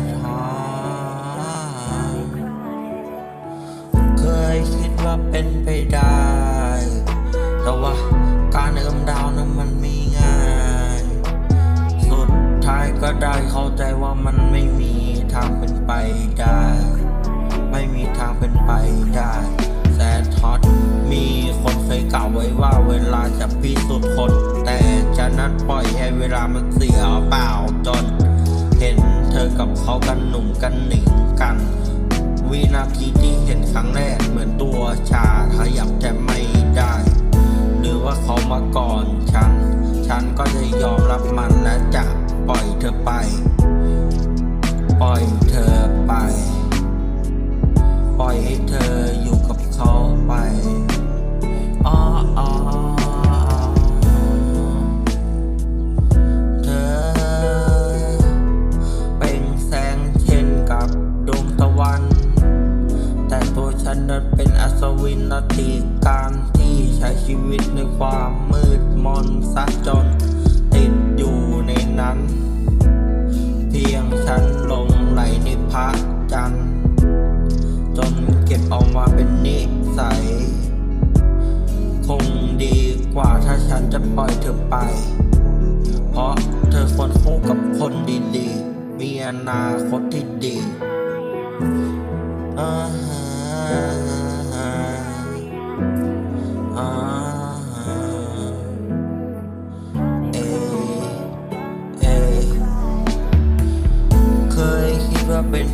นหา เคยคิดว่าเป็นไปได้ แต่ว่าการเดิมดาวนั้นมันมีง่าย สุดท้ายก็ได้เข้าใจว่ามันไม่มีทางเป็นไปได้ ไม่มีทางเป็นไปได้แสนฮอตมีคนเคยกล่าวไว้ว่าเวลาจะพิสูจน์คน แต่จะนัดปล่อยให้เวลามันเสียเปล่าจน เธอกับเขากันหนุ่มกันหนิงกัน วินาทีที่เห็นครั้งแรกเหมือนตัวชาขยับแต่ไม่ได้ หรือว่าเขามาก่อนฉัน ฉันก็จะยอมรับมันและจะปล่อยเธอไป วินาทีการที่ใช้ชีวิตในความมืดมนซะจนติดอยู่ในนั้น เพียงฉันลงไหลในพระจันทร์จนเก็บเอามาเป็นนิสัย คงดีกว่าถ้าฉันจะปล่อยเธอไป เพราะเธอควรคู่กับคนดีๆ มีอนาคตที่ดี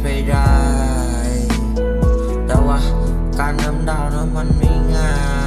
ไปได้ แต่ว่าการนำดาวนั้นมันไม่ง่าย